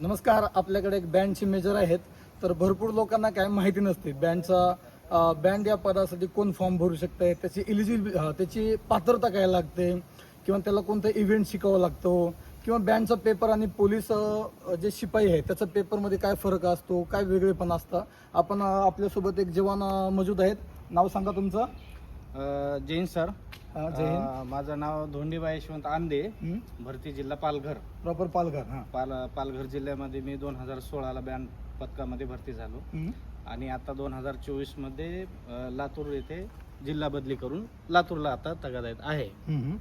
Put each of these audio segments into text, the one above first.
नमस्कार आपल्याकडे एक बँडची मेजर आहेत. तर भरपूर लोकांना काय माहिती नसते बँडचा बँड या पदासाठी कोण फॉर्म भरू शकते त्याची इलिजिबल त्याची पात्रता काय लागते किंवा त्याला कोणता इव्हेंट शिकावा लागतो किंवा बँडचा पेपर आणि पोलीस जे शिपाई आहे त्याचा पेपरमध्ये काय फरक असतो काय वेगळेपण असतं आपण आपल्यासोबत एक जवान मजूद आहेत. नाव सांगा तुमचं. जैन सर अ, जय हिंद अ, माझं नाव धोंडीबाई यशवंत आंदे हं? भरती जिल्हा पालघर प्रॉपर पालघर हां पाल पालघर जिल्ह्यामध्ये मी दोन हजार सोळाला बँड पथकामध्ये भरती झालो हं? आणि आता दोन हजार चोवीसमध्ये अ, लातूर येथे जिल्हा बदली करून लातूरला आता तगादायत आहे हं, हं.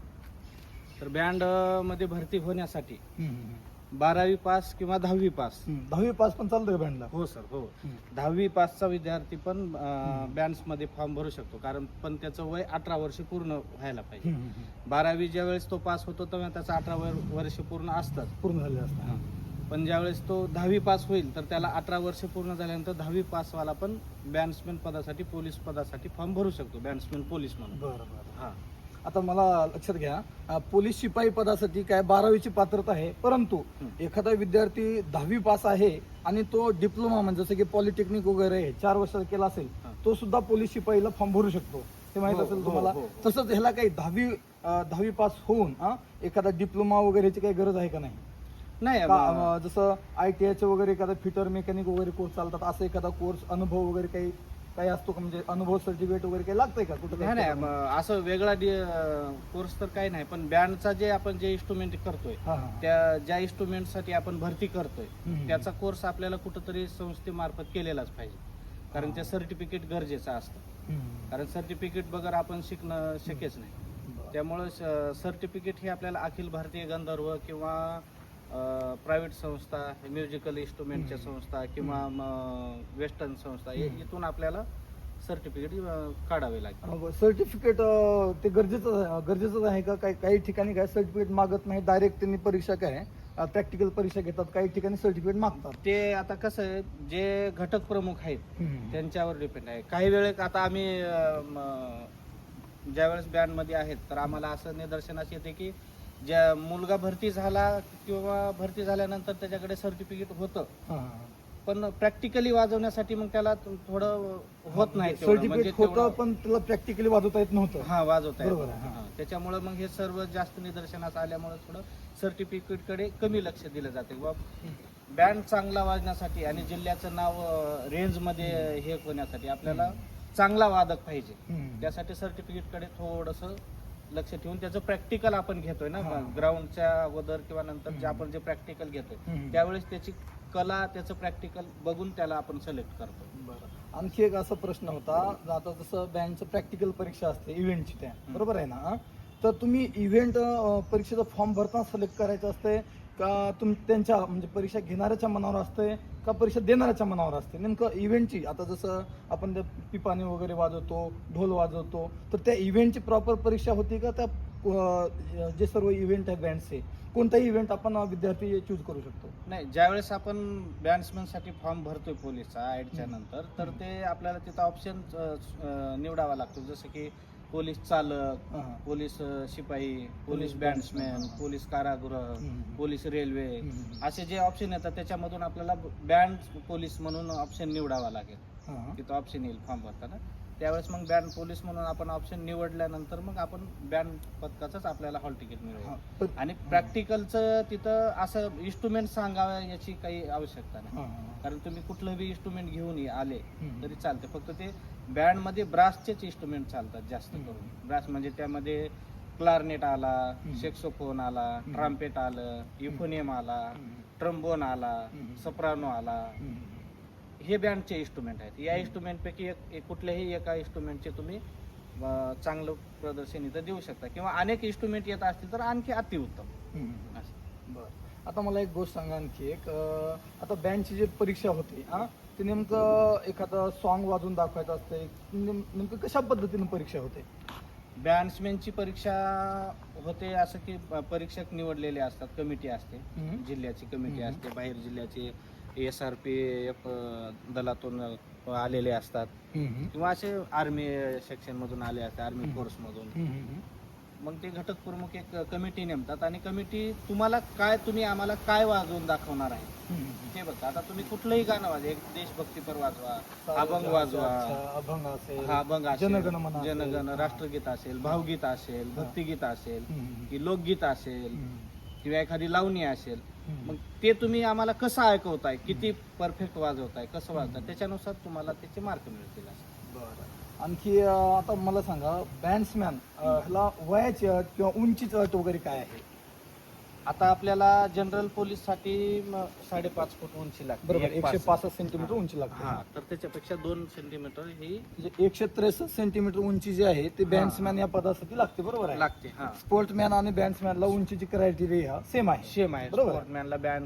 तर बँडमध्ये भरती होण्यासाठी हं, हं. बारावी पास किंवा दहावी पास. दहावी पास पण चालतंय बँडला हो सर हो. दहावी पासचा विद्यार्थी पण बँड्समध्ये फॉर्म भरू शकतो. कारण पण त्याचं वय अठरा वर्ष पूर्ण व्हायला पाहिजे. बारावी ज्या वेळेस तो पास होतो तेव्हा त्याचं अठरा वर- वर्ष पूर्ण असतात. पूर्ण झाले असतात. पण ज्यावेळेस तो दहावी पास होईल तर त्याला अठरा वर्ष पूर्ण झाल्यानंतर दहावी पासवाला पण बॅट्समॅन पदासाठी पोलीस पदासाठी फॉर्म भरू शकतो. बॅट्समॅन पोलीस म्हणून. बरं बरं. हा. आता मला लक्षात घ्या पोलीस शिपाई पदासाठी काय बारावीची पात्रता आहे परंतु. एखादा विद्यार्थी दहावी पास आहे आणि तो डिप्लोमा म्हणजे जसं की पॉलिटेक्निक वगैरे चार वर्षाचा केला असेल. तो सुद्धा पोलीस शिपाईला फॉर्म भरू शकतो ते माहीत हो, असेल हो, तुम्हाला हो. तसंच ह्याला काही दहावी दहावी पास होऊन एखादा डिप्लोमा वगैरेची काही गरज आहे का नाही नाही जसं आय टी आयचे वगैरे एखादा फिटर मेकॅनिक वगैरे कोर्स चालतात असं एखादा कोर्स अनुभव वगैरे काही काही असतो का म्हणजे अनुभव सर्टिफिकेट वगैरे काही लागतंय का कुठं नाही नाही म- असं वेगळा कोर्स तर काही नाही पण बँडचा जे आपण जे इन्स्ट्रुमेंट करतोय हा, हा. त्या ज्या इन्स्ट्रुमेंटसाठी आपण भरती करतोय हम्म. त्याचा कोर्स आपल्याला कुठंतरी संस्थेमार्फत केलेलाच पाहिजे कारण ते सर्टिफिकेट गरजेचं असतं हम्म. कारण सर्टिफिकेट बगर आपण शिकणं शक्यच नाही बरं. त्यामुळं सर्टिफिकेट हे आपल्याला अखिल भारतीय गंधर्व किंवा प्रायव्हेट संस्था म्युझिकल इन्स्ट्रुमेंटच्या. संस्था किंवा वेस्टर्न संस्था हम्म. इथून आपल्याला सर्टिफिकेट काढावे लागेल सर्टिफिकेट ते गरजेचं गरजेचंच आहे का? काही काही ठिकाणी काय सर्टिफिकेट मागत नाही. डायरेक्ट त्यांनी परीक्षा काय प्रॅक्टिकल परीक्षा घेतात. काही ठिकाणी सर्टिफिकेट मागतात. ते आता कसं आहे जे घटक प्रमुख आहेत त्यांच्यावर डिपेंड आहे. काही वेळेस आता आम्ही ज्या वेळेस बँडमध्ये आहेत तर आम्हाला असं निदर्शनास येते की ज्या मुलगा भरती झाला किंवा भरती झाल्यानंतर त्याच्याकडे सर्टिफिकेट होतं. पण प्रॅक्टिकली वाजवण्यासाठी मग त्याला थोडं होत नाही तेवढं. म्हणजे सर्टिफिकेट होतं पण त्याला प्रॅक्टिकली वाजवता येत नव्हतं हा वाजवता. येत त्याच्यामुळे मग हे सर्व जास्त निदर्शनास आल्यामुळे थोडं सर्टिफिकेटकडे कमी लक्ष दिलं जाते बाबा बँड चांगला वाजण्यासाठी आणि जिल्ह्याचं नाव रेंजमध्ये हे होण्यासाठी आपल्याला चांगला वादक पाहिजे. त्यासाठी सर्टिफिकेटकडे थोडस लक्ष ठेवून त्याचं प्रॅक्टिकल आपण घेतोय ना हा. ग्राउंडच्या अगोदर किंवा नंतर जे हम्म. आपण जे प्रॅक्टिकल घेतोय हम्म. त्यावेळेस त्याची कला त्याचं प्रॅक्टिकल बघून त्याला आपण सिलेक्ट करतो बरं आणखी एक असा प्रश्न होता आता जसं बँकचं प्रॅक्टिकल परीक्षा असते इव्हेंटची त्या बरोबर आहे ना? तर तुम्ही इव्हेंट परीक्षेचा फॉर्म भरताना सिलेक्ट करायचं असते का तुम त्यांच्या म्हणजे परीक्षा घेणाऱ्याच्या मनावर असते का परीक्षा देणाऱ्याच्या मनावर असते? नेमकं इव्हेंटची आता जसं आपण त्या पिपाणी वगैरे वाजवतो ढोल वाजवतो तर त्या इव्हेंटची प्रॉपर परीक्षा होती का त्या जे सर्व इव्हेंट आहेत बँडचे कोणताही इव्हेंट आपण विद्यार्थी चूज करू शकतो. नाही ज्यावेळेस आपण बॅट्समॅनसाठी फॉर्म भरतोय पोलीसचा हम्म. नंतर तर ते आपल्याला तिथं ऑप्शन निवडावा लागतो. जसं की पोलीस चालक हा. पोलीस अ, शिपाई पोलीस बॅट्समॅन. पोलीस कारागृह हम्म. पोलीस रेल्वे हम्म. असे जे ऑप्शन येतात त्याच्यामधून आपल्याला बँड पोलीस म्हणून ऑप्शन निवडावा लागेल हा. तिथं ऑप्शन येईल फॉर्म भरताना त्यावेळेस मग बँड पोलीस म्हणून आपण ऑप्शन निवडल्यानंतर मग आपण बँड पथकाचंच आपल्याला हॉल तिकीट मिळेल आणि प्रॅक्टिकलचं तिथं असं इन्स्ट्रुमेंट सांगावं याची काही आवश्यकता नाही. कारण तुम्ही कुठलं बी इन्स्ट्रुमेंट घेऊन आले. तरी चालते फक्त ते बँडमध्ये ब्रासचेच इन्स्ट्रुमेंट चालतात जास्त. करून ब्रास म्हणजे त्यामध्ये क्लारनेट आला. सेक्सोफोन आला. ट्राम्पेट आलं युफोनियम आला. ट्रम्बोन आला. सप्रानो आला. हे बँडचे इन्स्ट्रुमेंट आहेत. या इन्स्ट्रुमेंट पैकी एक एक- कुठल्याही एका इन्स्ट्रुमेंटचे तुम्ही चांगलं प्रदर्शन इथं देऊ शकता. किंवा अनेक इन्स्ट्रुमेंट येत असतील तर आणखी अतिउत्तम. बरं. आता मला एक गोष्ट सांगा आणखी एक. आता बँडची जी परीक्षा होते हा ते नेमकं एखादं सॉन्ग वाजवून दाखवायचं असते नेम- नेमकं कशा पद्धतीने परीक्षा होते? बॅट्समॅनची परीक्षा होते असं की परीक्षक निवडलेले असतात कमिटी असते. जिल्ह्याची कमिटी. असते बाहेर जिल्ह्याचे एस आर पी एफ दलातून आलेले असतात. किंवा असे आर्मी सेक्शन मधून आले असतात आर्मी. फोर्स मधून. मग ते घटक प्रमुख एक कमिटी नेमतात आणि कमिटी तुम्हाला काय तुम्ही आम्हाला काय वाजवून दाखवणार आहे. ते बघा आता तुम्ही कुठलंही गाणं वाजवा एक देशभक्तीपर वाजवा अभंग वाजवा अभंग असेल हा अभंग जनगण. जनगण राष्ट्रगीत असेल भावगीत असेल भक्तिगीत असेल. की लोकगीत असेल. किंवा एखादी लावणी असेल. मग ते तुम्ही आम्हाला कसं ऐकवताय? किती परफेक्ट वाजवताय? कसं वाजताय त्याच्यानुसार तुम्हाला त्याचे मार्क मिळतील असं. बरं. आणखी अं, आता मला सांगा बँड्समॅन ह्याला वयाची अट किंवा उंचीची अट वगैरे काय आहे? आता आपल्याला जनरल पोलीससाठी म, साडेपाच फूट उंची लागते. बरोबर एक एकशे पास. पासष्ट सेंटीमीटर उंची हा लागते तर त्याच्यापेक्षा दोन सेंटीमीटर ही म्हणजे एकशे त्रेसष्ट सेंटीमीटर उंची जी आहे ते बँड्समॅन या पदासाठी लागते बरोबर आहे? लागते हा. स्पोर्ट्समॅन आणि बँड्समॅनला उंचीची क्रायटेरिया सेम आहे. सेम आहे. बरोबर. स्पोर्टमॅनला बँड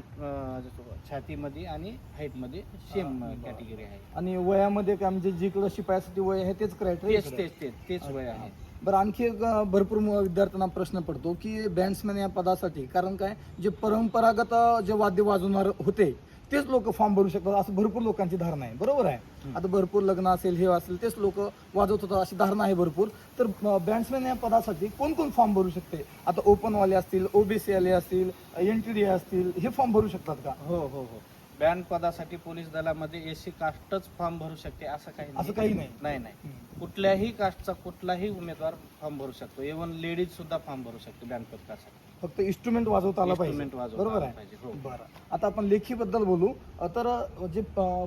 छातीमध्ये आणि हाईटमध्ये सेम हा, बरं. कॅटेगरी आहे. आणि वयामध्ये काय म्हणजे जिकडं शिपायासाठी वय आहे तेच क्रायटेरिया तेच तेच तेच तेच वय आहे. बरं आणखी एक अं, भरपूर मु- विद्यार्थ्यांना प्रश्न पडतो की बँड्समॅन या पदासाठी कारण काय जे परंपरागत अं, जे वाद्य वाजवणार होते तेच लोक फॉर्म भरू शकतात असं भरपूर लोकांची धारणा आहे. बरोबर आहे. आता भरपूर लग्न असेल हे असेल तेच लोक वाजवत होतात अशी धारणा आहे भरपूर. तर बँड्समॅन या पदासाठी कोण कोण फॉर्म भरू शकते? आता ओपन वाले असतील ओबीसी वाले असतील एन टी डी असतील हे फॉर्म भरू शकतात का? हो हो हो. बँड पदासाठी पोलीस दलामध्ये एसी कास्टच फॉर्म भरू शकते असं काही असं काही नाही. नाही नाही. कुठल्याही कास्टचा कुठलाही उमेदवार फॉर्म भरू शकतो. इव्हन लेडीज सुद्धा फॉर्म भरू शकते बँड पदकासाठी. फक्त इन्स्ट्रुमेंट वाजवता आला पाहिजे. Instrument वाजवता बरोबर आलं आहे? पाहिजे, हो. बरं. आता आपण लेखीबद्दल बोलू. तर जे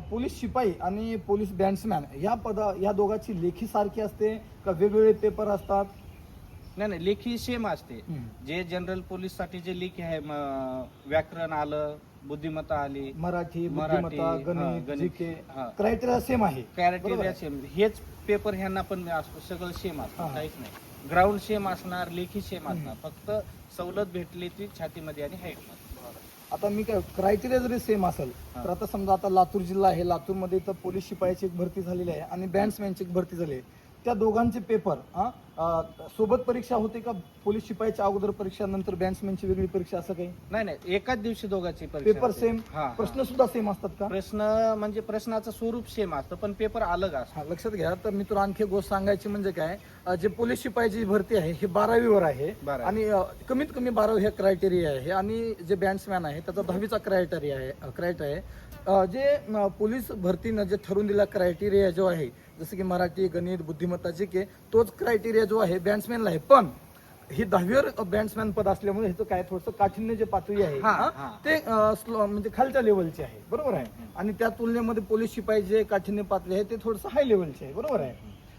पोलीस शिपाई आणि पोलीस बँड्समॅन या पदा या दोघांची लेखी सारखी असते का वेगवेगळे पेपर असतात? नाही नाही लेखी सेम असते जे जनरल पोलीससाठी जे लेखी आहे व्याकरण आलं बुद्धिमत्ता आली मराठी मराठी, बुद्धिमत्ता हा, गणित हा. क्रायटेरिया सेम आहे बरोबर आहे. सेम हेच पेपर ह्यांना पण असतो सगळं सेम हा. असतं काहीच नाही ग्राउंड सेम असणार लेखी सेम. असणार फक्त सवलत भेटली ती छातीमध्ये आणि हाईट आता मी काय क्रायटेरिया जरी सेम असेल हा. तर आता समजा आता लातूर जिल्हा आहे लातूरमध्ये तर पोलीस शिपायाची एक भरती झालेली आहे आणि बँड्समॅनची एक भरती झाली आहे त्या दोघांचे पेपर हा सोबत परीक्षा होते का? पोलीस शिपायाच्या अगोदर परीक्षा नंतर बँड्समॅनची वेगळी परीक्षा असं काही? नाही नाही. एकाच दिवशी दोघांची परीक्षा पेपर होते. सेम हा, हा. प्रश्न सुद्धा सेम असतात का? प्रश्न म्हणजे प्रश्नाचं स्वरूप सेम असतं पण पेपर अलग असतो. हा लक्षात घ्या. तर मी तुला आणखी एक गोष्ट सांगायची म्हणजे काय? अ, जे पोलीस शिपायाची भरती आहे हे बारावीवर आहे. बारावी. आणि अ, कमीत कमी बारावी हे क्रायटेरिया आहे. आणि जे बँड्समॅन आहे त्याचा दहावीचा क्रायटेरिया आहे क्रायटेरिया आहे. अ, जे पोलीस भरतीनं जे ठरवून दिला क्रायटेरिया जो आहे जसं की मराठी गणित बुद्धिमत्ता जे के तोच क्रायटेरिया जो आहे बँड्समॅनला आहे. पण ही दहावीवर बँड्समॅन पद असल्यामुळे ह्याचं काय थोडंसं काठिण्य जे पातळी आहे हा, हा, हा. ते अ, स्लो म्हणजे खालच्या लेवलचे आहे. बरोबर आहे. आणि त्या तुलनेमध्ये पोलीस शिपाई जे काठिण्य पातळी आहे ते थोडंसं हाय लेवलचे आहे. बरोबर आहे?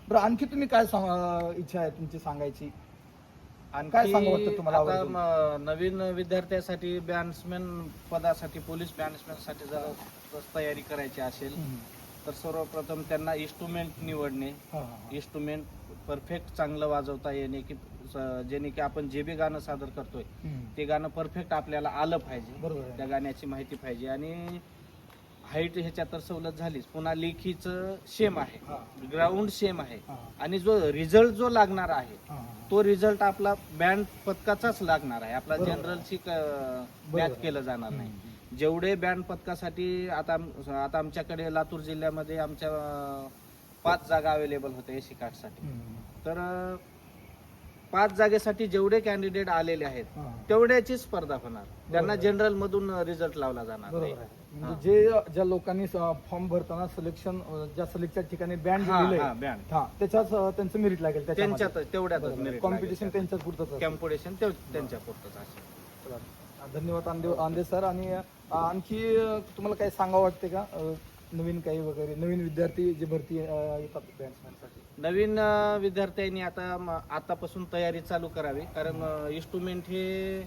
बरं आणखी तुम्ही काय सांग- अं, इच्छा आहे तुमची सांगायची? आणि काय सांगू वाटतं तुम्हाला आता आवर्जून? म- नवीन विद्यार्थ्यासाठी बॅट्समॅन पदासाठी पोलीस बॅट्समॅनसाठी जर जर तयारी करायची असेल तर सर्वप्रथम त्यांना इन्स्ट्रुमेंट निवडणे. हा, हा, हा. इन्स्ट्रुमेंट परफेक्ट चांगलं वाजवता येणे की जेणे की आपण जे बी गाणं सादर करतोय. ते गाणं परफेक्ट आपल्याला आलं पाहिजे त्या गाण्याची माहिती पाहिजे आणि हाईट ह्याच्यात तर सवलत झालीच पुन्हा लेखीचं सेम आहे. ग्राउंड सेम आहे आणि जो रिझल्ट जो लागणार आहे. तो रिझल्ट आपला बँड पदकाचाच लागणार आहे आपला. जनरलची. मॅच केलं जाणार नाही. जेवढे बँड पदकासाठी आता आता आमच्याकडे लातूर जिल्ह्यामध्ये आमच्या पाच जागा अवेलेबल होत्या एसी कार्डसाठी. तर पाच जागेसाठी जेवढे कॅन्डिडेट आलेले आहेत. तेवढ्याची स्पर्धा होणार. त्यांना. जनरल मधून रिझल्ट लावला जाणार. नाही म्हणजे जे ज्या लोकांनी फॉर्म भरताना सिलेक्शन ज्या सिलेक्टच्या ठिकाणी बँड त्याच्याच त्यांचं मेरिट लागेल त्यांच्यात तेवढ्यातच कॉम्पिटिशन लागेल. त्यांच्याच पुरतच कॉम्पिटिशन त्यांच्या पुरतच असेल. धन्यवाद आंदे आंदे सर आणि आणखी तुम्हाला काही सांगावं वाटते का? नवीन काही वगैरे नवीन विद्यार्थी जे भरती अ, येतात बँड्समॅनसाठी नवीन अ, विद्यार्थ्यांनी आता म- आतापासून तयारी चालू करावी. कारण इन्स्ट्रुमेंट हे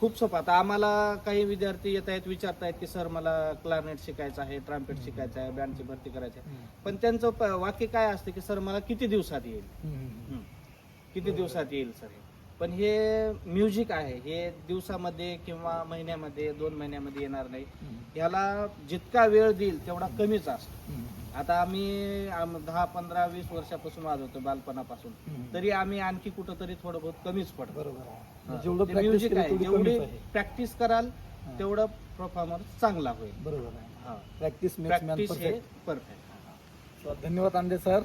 खूप सोपं. आता आम्हाला काही विद्यार्थी येत आहेत विचारतायत की सर मला क्लारनेट शिकायचं आहे ट्राम्पेट शिकायचं आहे बँडची भरती करायची आहे. पण त्यांचं प- वाक्य काय असतं की सर मला किती दिवसात येईल. किती दिवसात येईल सर? हे पण हे म्युझिक आहे. हे दिवसामध्ये किंवा महिन्यामध्ये दोन महिन्यामध्ये येणार नाही. ह्याला जितका वेळ देईल तेवढा कमीच असतो. आता आम्ही आम- दहा पंधरा वीस वर्षापासून वाजवतो बालपणापासून. तरी आम्ही आणखी कुठंतरी थोडं बहुत कमीच पडतो. बरोबर आहे. जेवढं ते प्रॅक्टिस म्युझिक आहे. जेवढी प्रॅक्टिस कराल. तेवढं परफॉर्मन्स चांगला होईल. बरोबर आहे. प्रॅक्टिस परफेक्ट धन्यवाद आंदे सर.